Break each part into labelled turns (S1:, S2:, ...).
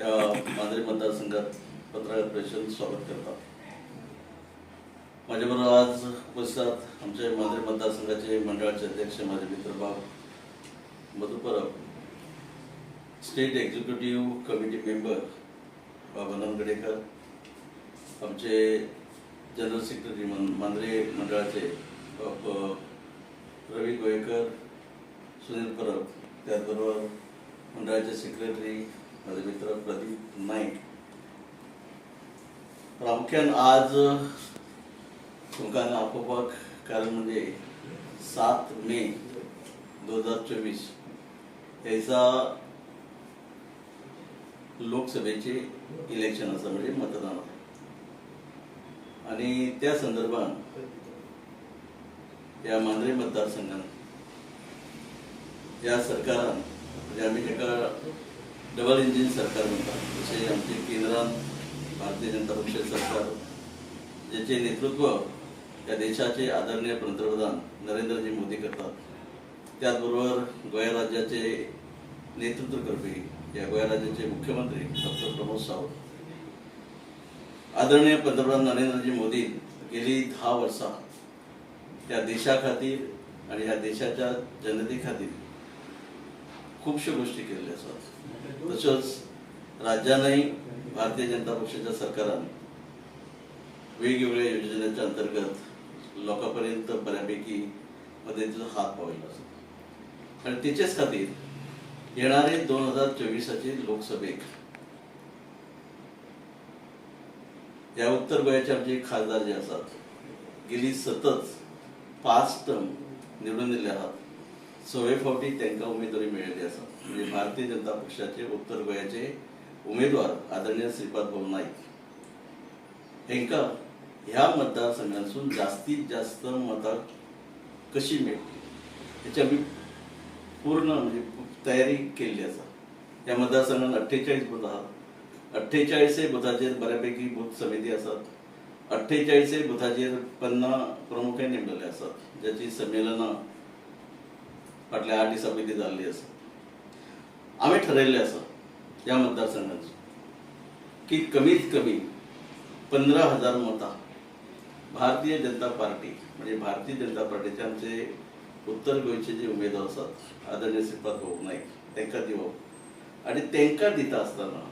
S1: या मांद्रे मतदारसंघात पत्रकार परिषद स्वागत करतात. माझ्याबरोबर आज उपस्थित आमचे मांजरे मतदारसंघाचे मंडळाचे अध्यक्ष माझे मित्र बाब Madhu Parab state executive committee member Baba Gadekar आमचे जनरल सेक्रेटरी मन मांजरे मंडळाचे बाप रवी गोयकर सुनील परब त्याचबरोबर मंडळाचे सेक्रेटरी माझे मित्र प्रदीप नाईक. प्रामुख्यान आज तुमकां आपोवपाक कारण म्हणजे सात मे दोन हजार चोवीस. ह्या दिसा लोकसभेचे इलेक्शन आसा म्हणजे मतदान आसा आणि त्या संदर्भान या मांद्रे मतदारसंघात या सरकारान म्हणजे आमी तेका डबल इंजिन सरकार म्हणतात. जसे आमचे केंद्रात भारतीय जनता पक्ष सरकार ज्याचे नेतृत्व या देशाचे आदरणीय पंतप्रधान नरेंद्रजी मोदी करतात त्याचबरोबर गोया राज्याचे नेतृत्व करपी या गोव्या राज्याचे मुख्यमंत्री डॉक्टर प्रमोद सावंत. आदरणीय पंतप्रधान नरेंद्रजी मोदी गेली दहा वर्षा त्या देशाखातीर आणि ह्या देशाच्या जनते खूपशा गोष्टी केलेल्या असतात तसंच राज्यानंही भारतीय जनता पक्षाच्या सरकारान वेगवेगळ्या योजनेच्या अंतर्गत लोकांपर्यंत बऱ्यापैकी मदतीचा हात पावयलो आसा आणि तिचेच खातीर येणारे दोन हजार चोवीसाचे लोकसभेक ह्या उत्तर गोंयाचे आमचे खासदार जे आसात गेली सतत पाच टर्म निवडून दिले आहात. सवे फावटी तांकां उमेदवारी मेळिल्ली आसा म्हणजे भारतीय जनता पक्षाचे उत्तर गोंयाचे उमेदवार आदरणीय श्रीपाद भाऊ नाईक. हांकां ह्या मतदारसंघांसून जास्तीत जास्त मतां कशी मेळटली हेची आमी पूर्ण म्हणजे तयारी केल्ली आसा ह्या मतदारसंघात अठ्ठेचाळीस बूथ आहात. अठ्ठेचाळीसय बुथाचेर बऱ्यापैकी बूथ समिती आसात अठ्ठेचाळीसय बुथाचेर पन्ना प्रमुखय नेमलेले आसात ज्याची संमेलनां फाटल्या आठ दिसां पयलीं जाल्ली आसा आमी ठरयल्लें आसा ह्या मतदारसंघात की कमीत कमी पंदरा हजार मतां भारतीय जनता पार्टी म्हणजे भारतीय जनता पार्टीचे आमचे उत्तर गोंयचे जे उमेदवार असतात आदरणीय श्रीपाद भाऊ नाईक तांकां दिवप आनी तांकां दिता आसतना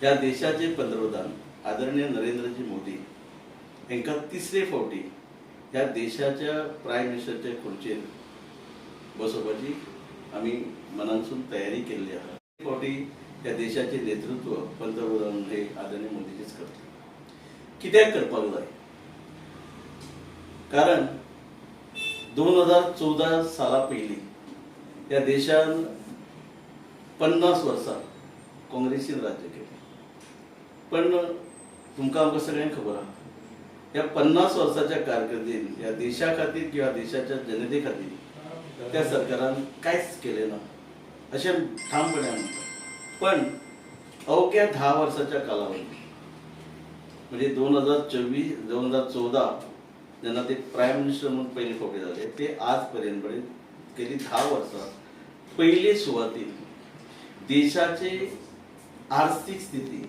S1: ह्या देशाचे पंतप्रधान आदरणीय नरेंद्रजी मोदी हांकां तिसरे फावटी ह्या देशाच्या प्रायम मिनिस्टरच्या खुर्चेर बसोवपाची आमी मनानसून तयारी केल्ली आहे. फावटी त्या देशाचे नेतृत्व पंतप्रधान हे आदरणीय मोदीजीच करतात. कित्याक करपाक जाय कारण दोन हजार चौदा साला पयलीं त्या देशान पन्नास वर्सां काँग्रेसीन राज्य केलें. पण तुमकां आमकां सगळ्यांक खबर आहा. ह्या पन्नास वर्साच्या कारकिर्दीन ह्या देशा खातीर किंवा देशाच्या जनते खातीर त्या सरकारान कांयच केलें ना अशें ठामपणे म्हणटा पण अवघ्या धा वर्साच्या कालावधीत म्हणजे दोन हजार चोवीस दोन हजार चौदा जेन्ना ते प्रायम मिनिस्टर म्हणून पयले फावटी जाले ते आज पर्यंत पर्यंत गेली धा वर्सां पयले सुवातेर देशाचे आर्थिक स्थिती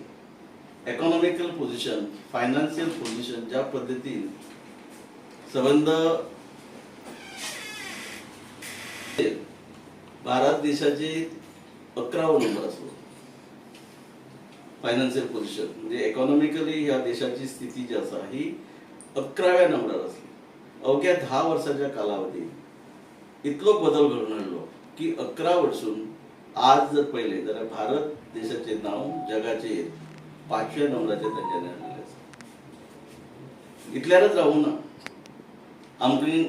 S1: इकॉनॉमिकल पोझिशन फायनान्शियल पोझिशन ज्या पद्धतीन संबंध भारत देशाचे अकरावं नंबर असतो फायनान्शियल पोझिशन म्हणजे इकॉनॉमिकली ह्या देशाची स्थिती जी आसा ही अकराव्या नंबरार आसली अवघ्या धा वर्साच्या कालावधीत इतलो बदल घडून हाडलो की अकरा वर्सून आज जर पळयलें जाल्यार भारत देशाचें नांव जगाचे पांचव्या नंबराचे तांच्यानी हाडलेलें आसा इतल्यारच रावूं ना. आमकां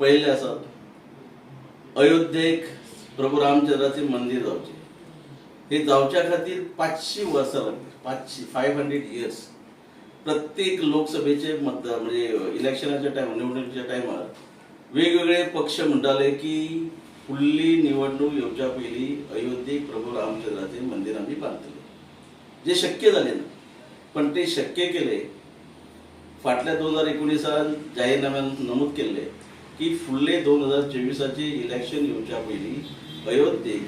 S1: पळयल्लें आसात अयोध्येक प्रभू रामचंद्राचें मंदीर जावचें हे जावच्या खातीर पांचशी वर्सां लागली पांचशी फायव हंड्रेड इयर्स प्रत्येक लोकसभेचे मतदार म्हणजे इलेक्शनाच्या टायमार निवडणुकीच्या टायमार वेगवेगळे पक्ष म्हणटाले की फुडली निवडणूक येवच्या पयलीं अयोध्येक प्रभू रामचंद्राचें मंदीर आमी बांदतले जे शक्य जालें ना पण ते शक्य केले. फाटल्या दोन हजार एकोणीसात जाहीरनाम्यान नमूद केल्ले की फुडले दोन हजार चोवीसाचे इलेक्शन येवच्या पयलीं अयोध्येक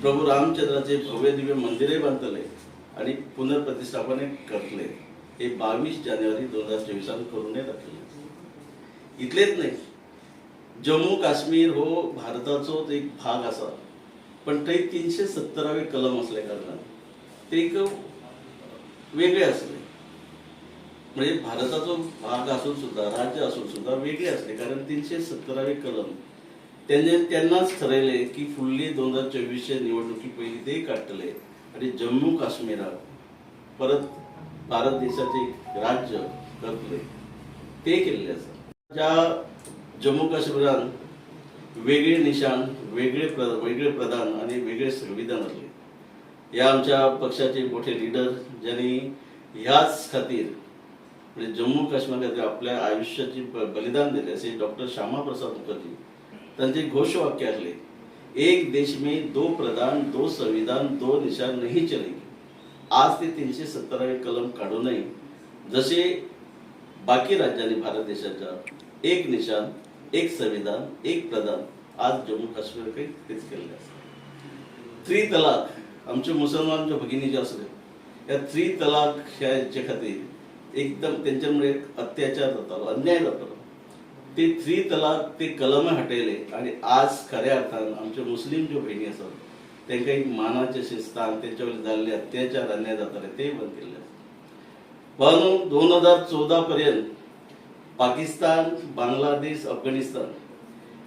S1: प्रभू रामचंद्राचे भव्य दिव्य मंदिरे बांदतले आणि पुनर्प्रतिष्ठापन करतले. हे बावीस जानेवारी दोन हजार चोवीसान करून दाखले इतलेच नाही. जम्मू काश्मीर हो भारताचोच एक भाग असा. पण थंय तीनशे सत्तरावे कलम असल्या कारणान ते एक वेगळे असले. म्हणजे भारताचो भाग असून सुद्धा राज्य असून सुद्धा वेगळे असले कारण तीनशे सत्तरावे कलम त्यांनी त्यांनाच ठरवले की फुडली दोन हजार चोवीसच्या निवडणुकी पयलीं ते काडटले आणि जम्मू काश्मीराक परत भारत देशाचे राज्य करतले ते केलेले आसा ज्या जम्मू काश्मीरान वेगळे निशाण वेगळे प्र वेगळे प्रधान आणि वेगळे संविधान असले. ह्या आमच्या पक्षाचे मोठे लिडर ज्यांनी ह्याच खातीर म्हणजे जम्मू काश्मीर खातीर आपल्या आयुष्याची बलिदान दिले असे डॉक्टर श्यामा प्रसाद मुखर्जी त्यांचे घोषवाक्य असले एक देश में दो प्रधान दो संविधान दो निशान नहीं चलेगी आज ते तीनशे सत्तरावे कलम काढू नये. जसे बाकी राज्यांनी भारत देशाच्या एक निशान एक संविधान एक प्रधान आज जम्मू काश्मीर काही तेच केलेले असतात थ्री तलाक आमचे मुसलमान भगिनी ज्यो असले या थ्री तलाक ह्या खातीर एकदम तेंच्यामुळे अत्याचार जातालो अन्याय जातालो ते थ्री तलाक ते कलम हटयले आणि आज खऱ्या अर्थान आमचे मुस्लिम ज्यो भयणी आसात तांकां एक मानाचें अशें स्थान तेंच्या जाल्ले अत्याचार अन्याय जाताले ते बंद केले आसा दोन हजार चौदा पर्यंत पाकिस्तान बांगलादेश अफगाणिस्तान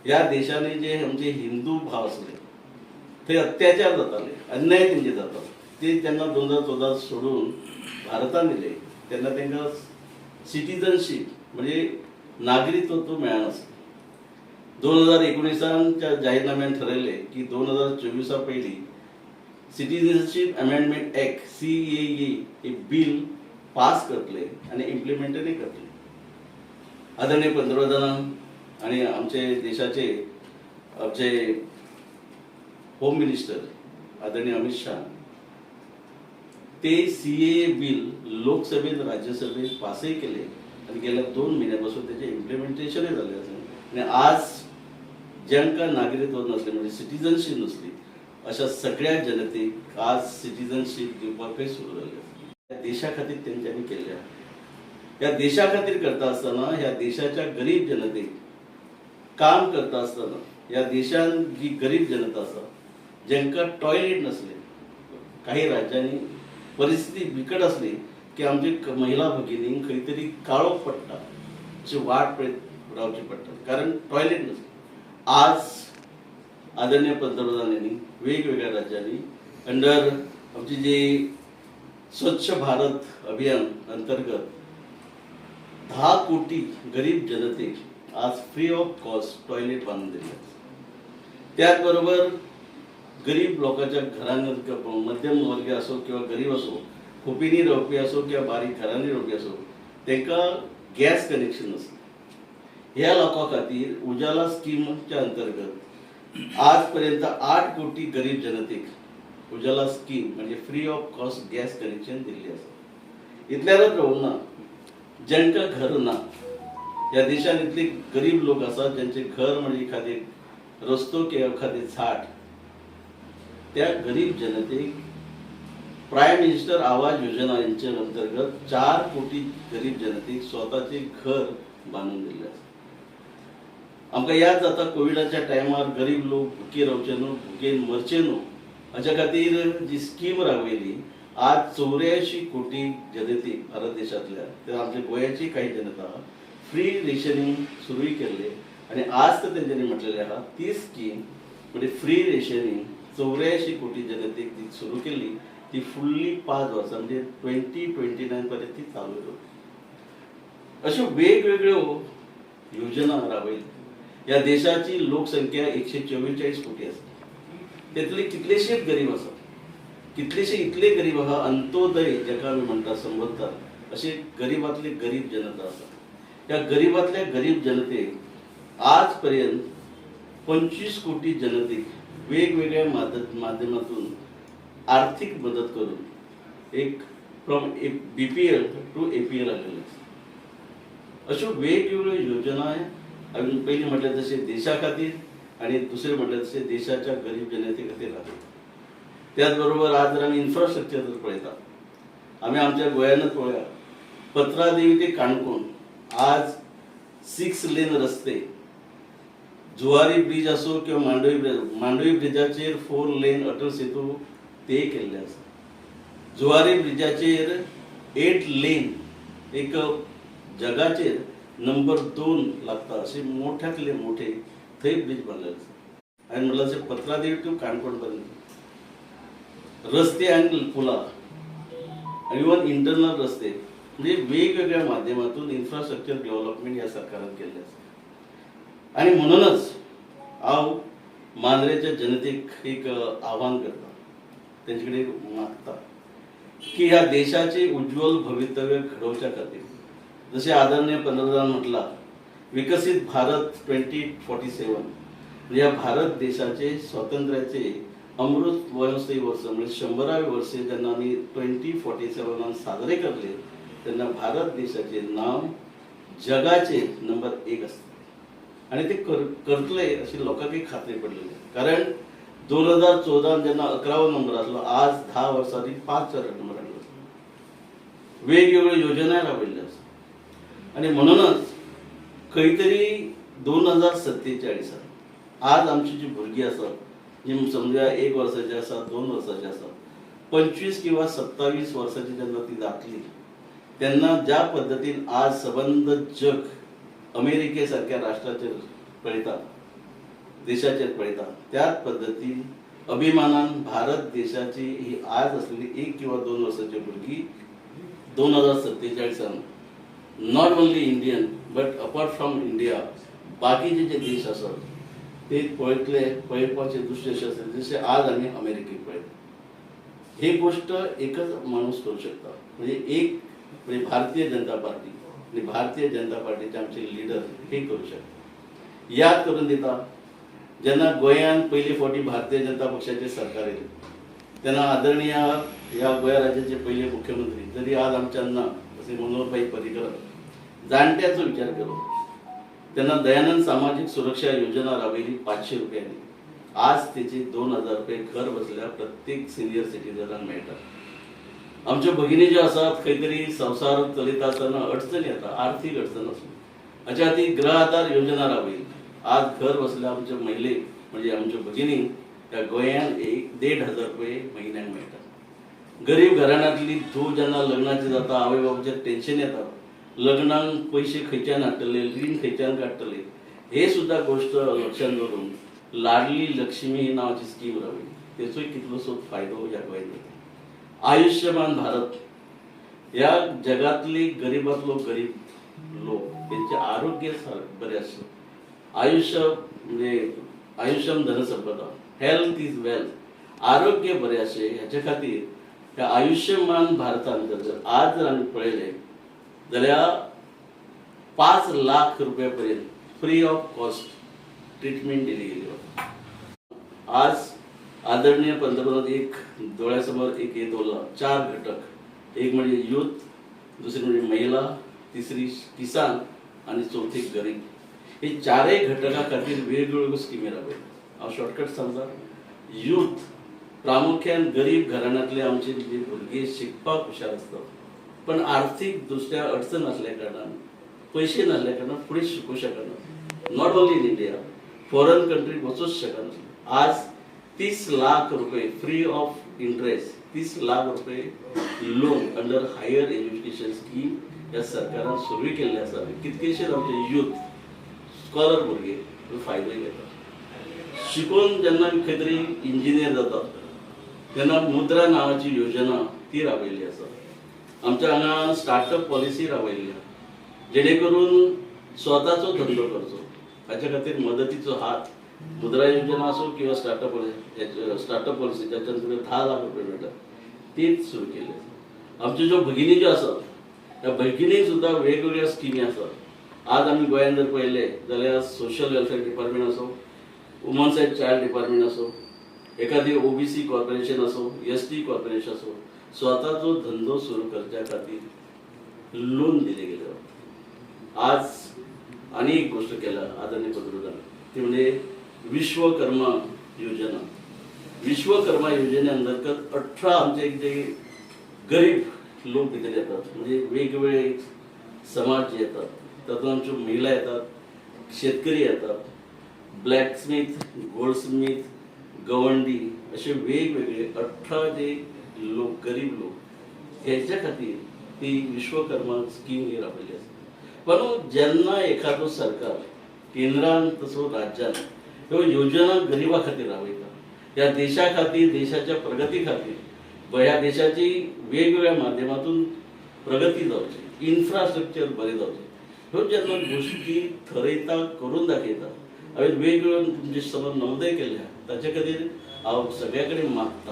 S1: ह्या देशांनी जे आमचे हिंदू भाव असले ते अत्याचार जाताले अन्याय तेंचे जातालो ते तेन्ना दोन हजार चौदा सोडून भारतान दिले. तेन्ना त्यांना सिटीजनशीप म्हणजे नागरिकत्व मेळनासलें दोन हजार एकोणिसांच्या जाहीरनाम्यान ठरयले की दोन हजार चोवीसा पयलीं citizenship amendment act C A हे बिल पास करतले आणि इम्प्लिमेंटही करतले. आदरणीय पंतप्रधानान आणि आमचे देशाचे आमचे होम मिनिस्टर आदरणीय अमित शाह ते सी ए बिल लोकसभेत राज्यसभेत पासही केले. आणि गेल्या दोन महिन्यापासून त्याचे इम्प्लिमेंटेशनही झाले असेल आणि आज ज्यांका नागरिकत्व नसले म्हणजे सिटीजनशीप नसली अशा सगळ्या जनतेक आज सिटीजनशीप दिवपाकय सुरू झाले. या देशा खातीर तेंच्यांनी केल्या. या देशा खातीर करता आसतना ह्या देशाच्या गरीब जनतेक काम करता आसतना या देशान जी गरीब जनता आसा ज्यांका टॉयलेट नसले काही राज्यांनी परिस्थिती बिकट असली की आमची महिला भगिनींक खंय तरी काळोख पडटा अशी वाट पळयत रावची पडटा कारण टॉयलेट नसले आज आदरणीय पंतप्रधानांनी वेगवेगळ्या राज्यांनी अंडर आमची जी स्वच्छ भारत अभियान अंतर्गत दहा कोटी गरीब जनतेक आज फ्री ऑफ कॉस्ट टॉयलेट बांधून दिले त्याचबरोबर गरीब लोकांच्या घरांत मध्यम वर्गीय असो किंवा गरीब असो खोपीनी रावपी असो किंवा बारीक घरांनी रावपी असो तांकां गॅस कनेक्शन नसता ह्या लोकां खातीर उजाला स्किमच्या अंतर्गत आजपर्यंत आठ कोटी गरीब जनतेक उजाला स्कीम म्हणजे free of cost gas connection Delhi आसा इतल्यारच रावून ना ज्यांका घर ना या देशान इतले गरीब लोक आसात ज्यांचे घर म्हणजे एखादे रस्तो किंवा एखादे झाड त्या गरीब जनतेक प्रायम मिनिस्टर आवाज योजना यांच्या अंतर्गत चार कोटी गरीब जनतेक स्वतःचे घर बांधून दिले. आसा आमकां याद जाता कोविडाच्या टायमार गरीब लोक भुके रावचे न्हू भुकेन मरचे न्हू हाच्या खातीर जी स्कीम राबयली आज चौऱ्याऐंशी कोटी जनतेक भारत देशांतल्या तर आमच्या गोंयाची काही जनता फ्री रेशनिंग सुरूय केल्ले आणि आज तर त्यांच्यानी म्हटलेले आहा ती स्कीम म्हणजे फ्री रेशनिंग चौऱ्याऐंशी कोटी जनतेक ती सुरू केली ती फुल्ली पाच वर्सां म्हणजे ट्वेंटी ट्वेंटी नाईन पर्यंत ती चालू रावली अश्यो वेगवेगळ्यो योजना राबयल्या या देशाची लोकसंख्या एकशे चव्वेचाळीस कोटी आसा त्यातले कितलेशेच गरीब आसा कितलेशे इतले गरीब आहा अंत्योदय जाका आमी म्हणटा संबोधतात असे गरीबातले गरीब जनता आसा या गरीबातल्या गरीब जनतेक आजपर्यंत पंचवीस कोटी जनतेक वेगवेगळ्या माध्यम माध्यमातून आर्थिक मदत करून एक from A B P L to A P L आलेले आसा अश्यो वेगवेगळ्यो योजना हांवें पयलीं म्हटलें तशें देशा खातीर आनी दुसरें म्हटलें तशें देशाच्या गरीब जनते खातीर आसा त्याच बरोबर आज जर आमी इन्फ्रास्ट्रक्चर जर पळयता आम्ही आमच्या गोंयानच पळया. पत्रादेवी ते काणकोण. आज सिक्स लेन रस्ते जुवारी ब्रिज असो किंवा मांडवी ब्रिज मांडवी ब्रिजाचेर फोर लेन अटल सेतू ते केल्ले आसा. जुवारी ब्रिजाचेर एट लेन एक जगाचेर नंबर दोन लागता असे मोठ्यातले मोठे थंय ब्रिज बांदलेले आसा. हांवें म्हणलें अशें पत्रादेव टू काणकोण पर्यंत. रस्ते आनी पुलां इवन इंटरनल रस्ते म्हणजे वेगवेगळ्या माध्यमातून इन्फ्रास्ट्रक्चर डेव्हलपमेंट या सरकारान केल्ले आसा. आणि म्हणूनच हांव मांद्रेच्या जनतेक एक आव्हान करता तेंचे कडेन एक मागता की ह्या देशाचे उज्ज्वल भवितव्य घडोवच्या खातीर जसे आदरणीय पंतप्रधान म्हटला विकसित भारत ट्वेंटी फोर्टी सेवन म्हणजे ह्या भारत देशाचे स्वातंत्र्याचे अमृत वयोसही वर्ष म्हणजे शंभरावे वर्षे जेन्ना आमी ट्वेंटी फोर्टी सेवनान साजरे करले तेन्ना भारत देशाचे नाव जगाचे नंबर एक असते. आणि ते कर करतले अशी लोकांकय खात्री पडलेली. कारण दोन हजार चौदान जेन्ना अकरावो नंबर आसलो आज धा वर्सांनी पांच नंबर हाडलो वेगवेगळ्यो योजना राबयल्ल्यो आसा आणि म्हणूनच खंय तरी दोन हजार सत्तेचाळीसात आज आमची जी भुरगीं आसात जी समजा एक वर्साची आसा दोन वर्साची आसा पंचवीस किंवा सत्तावीस वर्साची जेन्ना ती जातली तेन्ना ज्या पद्दतीन आज सबंद जग अमेरिके सारक्या राष्ट्राचेर पळयता देशाचेर पळयता त्याच पद्दतीन अभिमानान भारत देशाची ही आज असलेली एक किंवा दोन वर्साची भुरगीं दोन हजार सत्तेचाळीसान not only Indian but apart from India बाकीचे जे देश आसात ते पळयतले पळोवपाचे दुसरे अशें आसले जसे आज आम्ही अमेरिकेक पळयता ही गोष्ट एकच माणूस करू शकता. म्हणजे एक म्हणजे भारतीय जनता पार्टी. आणि भारतीय जनता पार्टीचे आमचे लिडर हे करू शकता याद करून दिता जेन्ना गोंयांत पयली फावटी भारतीय जनता पक्षाचे सरकार येयले तेन्ना आदरणीय ह्या गोंय राज्याचे पयले मुख्यमंत्री जरी आज आमच्यान ना असे मनोहरभाई पर्रीकर जाणट्याचो विचार केलो तेन्ना दयानंद सामाजिक सुरक्षा योजना राबयली पाचशे रुपयांनी. आज त्याचे दोन हजार रुपये घर बसल्या प्रत्येक सिनियर सिटीजनांक मेळटा आमच्यो भगिनी ज्यो आसात खंय तरी संवसार चलयता आसतना अडचणी येता आर्थीक अडचण आसूं हाच्या खातीर ग्रह आधार योजना राबयली आज घर बसल्या आमच्या महिलेक म्हणजे आमच्या भगिनीक त्या गोंयांत एक देड हजार रुपये म्हयन्याक मेळटा गरीब घराण्यांतली धूव जेन्ना लग्नाची जाता आवय बापाचेर टेन्शन येता लग्नाक पयशे खंयच्यान हाडटले रीण खंयच्यान काडटले हे सुद्धा गोष्ट लक्षात दवरून लाडली लक्ष्मी ही नावाची स्कीम राबयली तेचोय कितलोसो फायदो ह्या गोंयांत आयुष्यमान भारत. ह्या जगातली गरीबातलो गरीब लोक त्यांचे आरोग्य बरे असत आयुष्य म्हणजे आयुष्यम धनसंपदा. हेल्थ इज वेल्थ आरोग्य बरे असे ह्याच्या खातीर ह्या आयुष्यमान भारतान जर आज जर आमी पळयलें जाल्यार पांच लाख रुपया पर्यंत फ्री ऑफ कॉस्ट ट्रिटमेंट दिली गेली. आज आदरणीय पंतप्रधान एक डोळ्यासमोर एक हे दोला चार घटक. एक म्हणजे युथ दुसरी म्हणजे महिला तिसरी किसान आणि चौथी गरीब. हे चारय घटका खातीर वेगवेगळ्यो स्किमी राबयल्या हांव शॉर्टकट सांगता युथ प्रामुख्यान गरीब घराण्यांतले आमचे जे भुरगे शिकपाक हुशार असतात. पण आर्थीक दृश्ट्या अडचण आसल्या कारणान पयशे नासल्या कारणान फुडें शिकूंक शकना not only in India foreign कंट्रीक वचूच शकना आज तीस लाख रुपये फ्री ऑफ इंटरेस्ट तीस लाख रुपये loan under higher education scheme या सरकारान सुरू केल्ले आसा कितकेशेच आमचे युथ स्कॉलर भुरगे फायदे फायदो घेतात. शिकून जेन्ना खंय तरी इंजिनियर जातात तेन्ना मुद्रा नांवाची योजना ती राबयल्ली आसा आमच्या हांगा स्टार्टअप पॉलिसी राबयल्ली आसा जेणे करून स्वताचो धंदो करचो. हाच्या खातीर मदतीचो हात मुद्रा योजना असो किंवा स्टार्टअप स्टार्टअप पॉलिसी ज्याच्यात दहा धा लाख रुपये मेळटा तीच सुरू केली. आमच्यो ज्यो भगिनी ज्यो आसात त्या भगिनीक सुद्दां वेगवेगळ्यो स्किमी आसात आज आमी गोंयांत जर पळयले जाल्यार सोशल वेलफेअर डिपार्टमेंट असो वुमन्स अँड चायल्ड डिपार्टमेंट असो एखादी ओबीसी कॉर्पोरेशन असो एस टी कॉर्पोरेशन असो स्वताचो धंदो सुरू करच्या खातीर लोन दिले गेले. आज आणि एक गोष्ट केला आदरणीय पंतप्रधान ती म्हणजे विश्वकर्मा योजना. विश्वकर्मा योजने अंतर्गत अठरा आमचे जे गरीब लोक तिथे येतात. म्हणजे वेगवेगळे समाज येतात त्यातून आमच्या महिला येतात शेतकरी येतात ब्लॅकस्मिथ गोल्डस्मिथ गवंडी असे वेगवेगळे अठरा जे लोक गरीब लोक ह्याच्या खातीर ती विश्वकर्मा स्कीम ही राबयली आसा पण जेन्ना एखादो सरकार केंद्रान तसो राज्यान ह्यो योजना गरिबा खातीर राबयता ह्या देशा खातीर देशाच्या प्रगती खातीर ह्या देशाची वेगवेगळ्या माध्यमातून प्रगती जावची इन्फ्रास्ट्रक्चर बरें जावचें ह्यो जेन्ना गोष्टी थरयता करून दाखयता. हांवें वेगवेगळ्यो तुमचे समज नवोदय केल्या ताचे खातीर हांव सगळ्या कडेन मागता.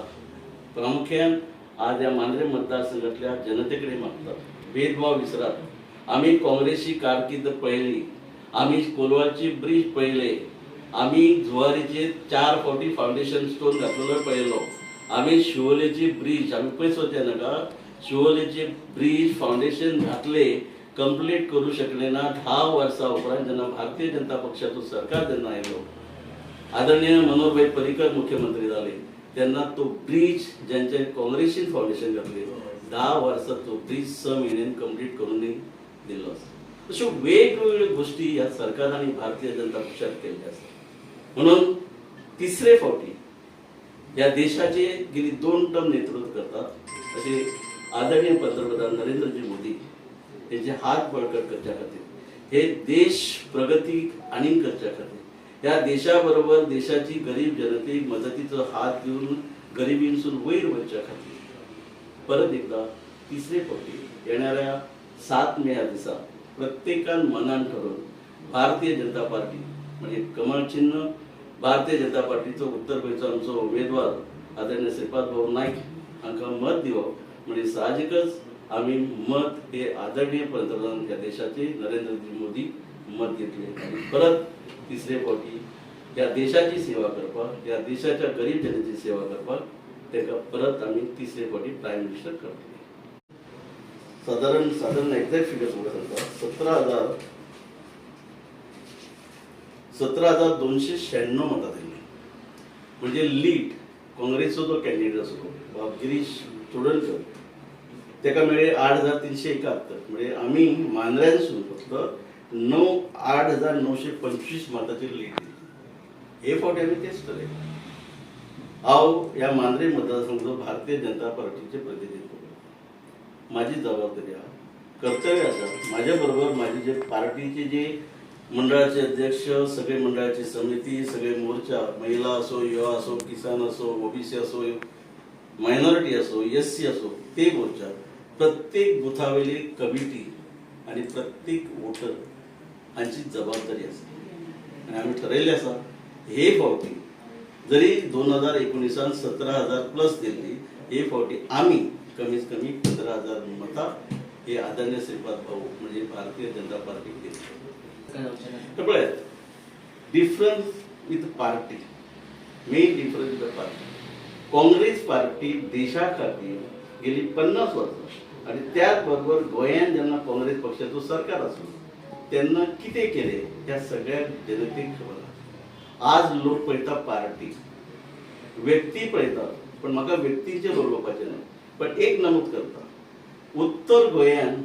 S1: प्रामुख्यान आज ह्या मांद्रे मतदारसंघातल्या जनते कडेन मागता. भेदभाव विसरात. आम्ही काँग्रेसची कारकीर्द पळयली आम्ही कोलवाची ब्रिज पळयले आम्ही जुवारीचे चार फावटी फावंडेशन स्टोन घातलेलो पळयलो आम्ही शिवोलेची ब्रिज आम्ही पयस वचचे नाका शिवोलेचे ब्रिज फावंडेशन घातले कंप्लीट करू शकले ना धा वर्सां उपरांत जेन्ना भारतीय जनता पक्षाचो सरकार जेन्ना आयलो आदरणीय मनोहरभाई पर्रीकर मुख्यमंत्री झाले. त्यांना तो ब्रिज ज्यांचे काँग्रेसीन फाउंडेशन घातले धा वर्सां तो ब्रिज स म्हयन्यान कंप्लीट करून दिलो. आसा अश्यो वेगवेगळ्यो या ह्या आणि भारतीय जनता पक्षात केल्ल्यो आसा म्हणून तिसरे फावटी या देशाचे गेली दोन टर्म नेतृत्व करतात. असे आदरणीय पंतप्रधान नरेंद्रजी मोदी यांचे हात बळकट करच्या खातीर. हे देश प्रगती आणि करच्या खातीर. ह्या देशाबरोबर देशाची गरीब जनतेक मदतीचो हात घेऊन गरिबींसून वयर वयच्या खातीर. परत एकदा तिसरे फावटी येणाऱ्या सात मे ह्या दिसा प्रत्येकान मनान ठरवून भारतीय जनता पार्टी म्हणजे कमळ चिन्ह भारतीय जनता पार्टीचो उत्तर गोयचो आमचो उमेदवार आदरणीय श्रीपाद भाऊ नायक हांकां मत दिवप म्हणजे साहजिकच आम्ही मत हे आदरणीय पंतप्रधान ह्या देशाचे नरेंद्रजी मोदी मत घेतले. आणि परत तिसरे फावटी ह्या देशाची सेवा करपाक ह्या देशाच्या गरीब जनतेची सेवा करपाक ताका परत आम्ही तिसरे फावटी प्रायम मिनिस्टर करतले साधारण साधारण एक्झॅक्ट फिगर तुमकां सांगता सतरा हजार सतरा हजार दोनशे शहाण्णव मतां दिली म्हणजे लीट काँग्रेसचो जो कॅन्डिडेट आसलो बाब गिरीश चोडणकर तेका मेळ्ळे आठ हजार तीनशे एकाहत्तर. म्हणजे आम्ही मांद्र्यांसून फक्त णव आठ हजार नऊशे पंचवीस मताची लीड दिली. हे फावटी आम्ही तेच केले. हांव ह्या मांद्रे मतदारसंघाचो भारतीय जनता पार्टीचे प्रतिनिधित्व करता माझी जबाबदारी आहा कर्तव्य आसा माझ्या बरोबर माझे जे पार्टीचे जे मंडळाचे अध्यक्ष सगळे मंडळाची समिती सगळे मोर्चा महिला असो युवा असो किसान असो ओबीसी असो मायनॉरिटी असो एस सी असो ते मोर्चा प्रत्येक बुथावेली कमिटी आणि प्रत्येक वोटर हांची जबाबदारी असते. आणि आम्ही ठरयलें आसा हे फावटी जरी दोन हजार एकोणिसान सतरा हजार प्लस दिल्ली हे फावटी आम्ही कमीत कमी पंधरा हजार मतां हे आदरणीय श्रीपाद भाऊ म्हणजे भारतीय जनता पार्टीक दिली. तर difference with party main difference with party Congress party देशा खातीर गेली पन्नास वर्सां आणि त्याच बरोबर गोंयांत जेन्ना काँग्रेस पक्षाचो सरकार आसलो तेन्ना कितें केलें? ह्या सगळ्या जनतेक खबर आज लोक पळयता पार्टी. व्यक्ती पळयतात पण म्हाका व्यक्तीचेर उलोवपाचें ना पण एक नमूद करता. उत्तर गोंयान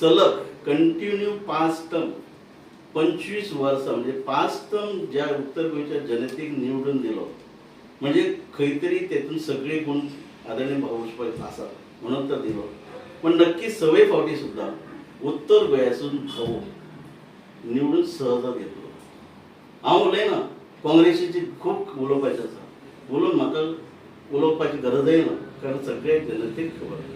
S1: सलग कंटिन्यू पांच टर्म पंचवीस वर्सां म्हणजे पांच टर्म ज्या उत्तर गोंयच्या जनतेक निवडून दिलो म्हणजे खंय तरी तेतून सगळे गुण आदरणीय भाऊ आसा म्हणून तर दिलो. पण नक्की सवय फावटी सुद्दां उत्तर गोंयासून भाऊ निवडून सहज घेतलो. हांव उलयना काँग्रेसीची खूब उलोवपाचें आसा उलोवन म्हाका उलोवपाची गरजय ना कारण सगळे जनतेक खबर आहा.